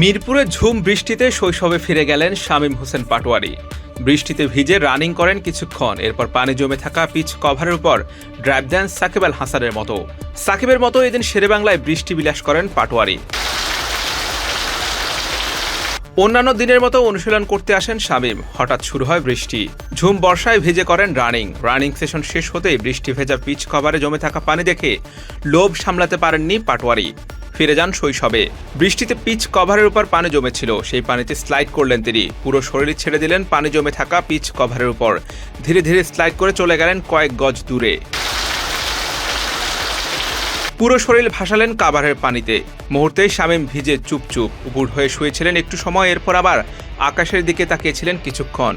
মিরপুরে ঝুম বৃষ্টিতে শৈশবে ফিরে গেলেন শামীম হোসেন পাটোয়ারি। বৃষ্টিতে ভিজে রানিং করেন কিছুক্ষণ, এরপর পানি জমে থাকা পিচ কভারের উপর ড্রাইভ দেন সাকিব আল হাসানের মতো। সাকিবের মতো এদিন শেরেবাংলায় বৃষ্টি বিলাস করেন পাটোয়ারি। অন্যান্য দিনের মতো অনুশীলন করতে আসেন শামীম। হঠাৎ শুরু হয় বৃষ্টি। ঝুম বর্ষায় ভিজে করেন রানিং। রানিং সেশন শেষ হতেই বৃষ্টি ভেজা পিচ কভারে জমে থাকা পানি দেখে লোভ সামলাতে পারেননি পাটোয়ারি। ফিরে যান শৈশবে। বৃষ্টিতে পিচ কভারের উপর পানি জমেছিল। সেই পানিতে স্লাইড করলেন তিনি। পুরো শরীর ছেড়ে দিলেন পানি জমে থাকা পিচ কভারের উপর। ধীরে ধীরে স্লাইড করে চলে গেলেন কয়েক গজ দূরে। পুরো শরীর ভাসালেন কাবারের পানিতে। মুহূর্তেই শামীম ভিজে চুপচুপ উপুর হয়ে শুয়েছিলেন। একটু সময় এরপর আবার আকাশের দিকে তাকিয়েছিলেন কিছুক্ষণ।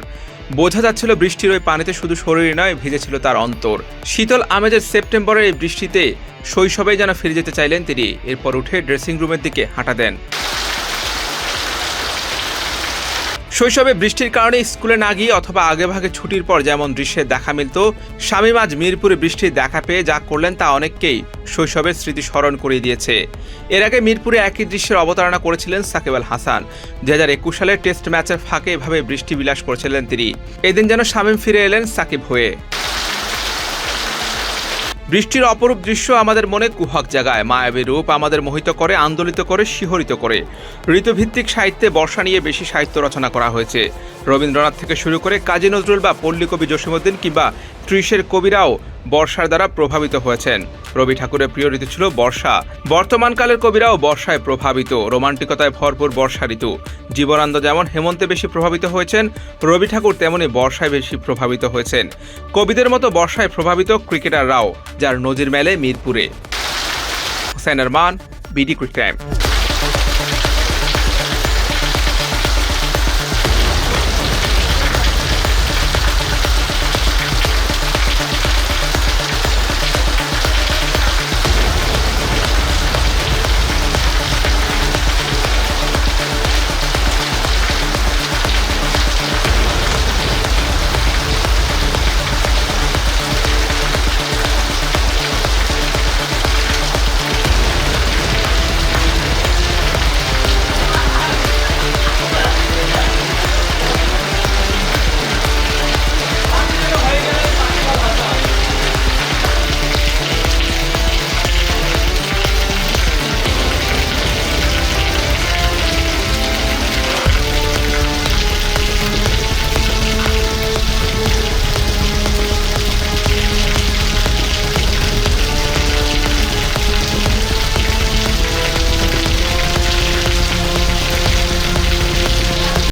বোঝা যাচ্ছিল বৃষ্টির ওই পানিতে শুধু শরীর নয়, ভিজেছিল তার অন্তর। শীতল আমেজের সেপ্টেম্বরের এই বৃষ্টিতে শৈশবে যেন ফিরে যেতে চাইলেন তিনি। এরপর উঠে ড্রেসিং রুমের দিকে হাঁটা দেন। শৈশবে বৃষ্টির কারণে স্কুলে না গিয়ে অথবা আগেভাগে ছুটির পর যেমন দৃশ্যে দেখা মিলত স্বামীম আজ মিরপুরে বৃষ্টির দেখা পেয়ে যা করলেন তা অনেককেই শৈশবের স্মৃতি স্মরণ করিয়ে দিয়েছে। এর আগে মিরপুরে একই দৃশ্যের অবতারণা করেছিলেন সাকিব আল হাসান। দু হাজার একুশ সালের টেস্ট ম্যাচের ফাঁকে এভাবে বৃষ্টি বিলাস করেছিলেন তিনি। এদিন যেন শামীম ফিরে এলেন সাকিব হয়ে। বৃষ্টির অপরূপ দৃশ্য আমাদের মনে কুহক জাগায়, মায়াবী রূপ আমাদের মোহিত করে, আন্দোলিত করে, শিহরিত করে। ঋতুভিত্তিক সাহিত্যে বর্ষা নিয়ে বেশি সাহিত্য রচনা করা হয়েছে। রবীন্দ্রনাথ থেকে শুরু করে কাজী নজরুল বা পল্লী কবি জসীমউদ্দিন কিংবা ত্রিশের কবিরাও বর্ষার দ্বারা প্রভাবিত হয়েছেন। রবি ঠাকুরের প্রিয় ঋতু ছিল বর্ষা। বর্তমানকালের কবিরাও বর্ষায় প্রভাবিত। রোমান্টিকতায় ভরপুর বর্ষা ঋতু। জীবনানন্দ যেমন হেমন্তে বেশি প্রভাবিত হয়েছেন, রবি ঠাকুর তেমনি বর্ষায় বেশি প্রভাবিত হয়েছেন। কবিদের মতো বর্ষায় প্রভাবিত ক্রিকেটাররাও, যার নজির মেলে মিরপুরে। Hussain Arman, BD cric time.